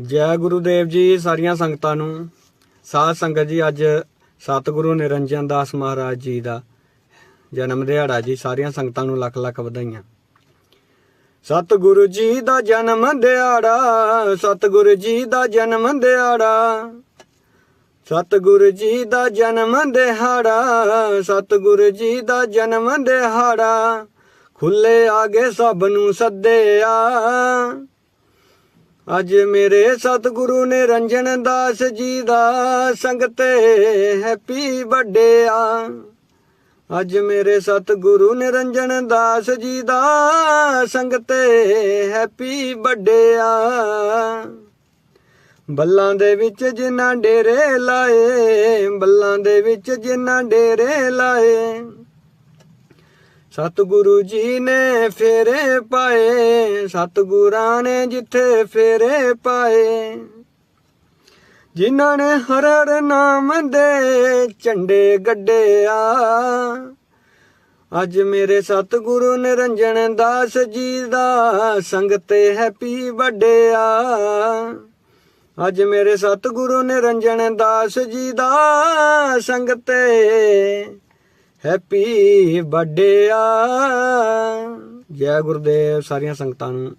ਜੈ ਗੁਰੂਦੇਵ ਜੀ ਸਾਰੀਆਂ ਸੰਗਤਾਂ ਨੂੰ। ਸਾਧ ਸੰਗਤ ਜੀ, ਅੱਜ ਸਤਿਗੁਰੂ ਨਿਰੰਜਨ ਦਾਸ ਮਹਾਰਾਜ ਜੀ ਦਾ ਜਨਮ ਦਿਹਾੜਾ ਜੀ, ਸਾਰੀਆਂ ਸੰਗਤਾਂ ਨੂੰ ਲੱਖ ਲੱਖ ਵਧਾਈਆਂ। ਸਤਿਗੁਰੂ ਜੀ ਦਾ ਜਨਮ ਦਿਹਾੜਾ, ਸਤਿਗੁਰੂ ਜੀ ਦਾ ਜਨਮ ਦਿਹਾੜਾ। ਸਤਿਗੁਰੂ ਜੀ ਦਾ ਜਨਮ ਦਿਹਾੜਾ, ਸਤਿਗੁਰੂ ਜੀ ਦਾ ਜਨਮ ਦਿਹਾੜਾ। ਖੁੱਲੇ ਆਗੇ ਸਭ ਨੂੰ ਸੱਦਿਆ। ਅੱਜ ਮੇਰੇ ਸਤਿਗੁਰੂ ਨੇ ਰੰਜਨ ਦਾਸ ਜੀ ਦਾ ਸੰਗਤ ਹੈਪੀ ਬਰਥਡੇਆ ਅੱਜ ਮੇਰੇ ਸਤਿਗੁਰੂ ਨੇ ਰੰਜਨ ਦਾਸ ਜੀ ਦਾ ਸੰਗਤ ਹੈਪੀ ਬਰਥਡੇਆ ਬੱਲਾਂ ਦੇ ਵਿੱਚ ਜਿਨ੍ਹਾਂ ਡੇਰੇ ਲਾਏ, ਬੱਲਾਂ ਦੇ ਵਿੱਚ ਜਿਨ੍ਹਾਂ ਡੇਰੇ ਲਾਏ। ਸਤਿਗੁਰੂ ਜੀ ਨੇ ਫੇਰੇ ਪਾਏ, ਸਤਿਗੁਰਾਂ ਨੇ ਜਿੱਥੇ ਫੇਰੇ ਪਾਏ। ਜਿਨ੍ਹਾਂ ਨੇ ਹਰ ਹਰ ਨਾਮ ਦੇ ਝੰਡੇ ਗੱਡਿਆ, ਅੱਜ ਮੇਰੇ ਸਤਿਗੁਰੂ ਨਿਰੰਜਨ ਦਾਸ ਜੀ ਦਾ ਸੰਗਤ ਹੈਪੀ ਬਰਥਡੇਆ ਅੱਜ ਮੇਰੇ ਸਤਿਗੁਰੂ ਨਿਰੰਜਨ ਦਾਸ ਜੀ ਦਾ ਸੰਗਤੇ ਹੈਪੀ ਬਰਥਡੇਆ ਜੈ ਗੁਰਦੇਵ ਸਾਰੀਆਂ ਸੰਗਤਾਂ ਨੂੰ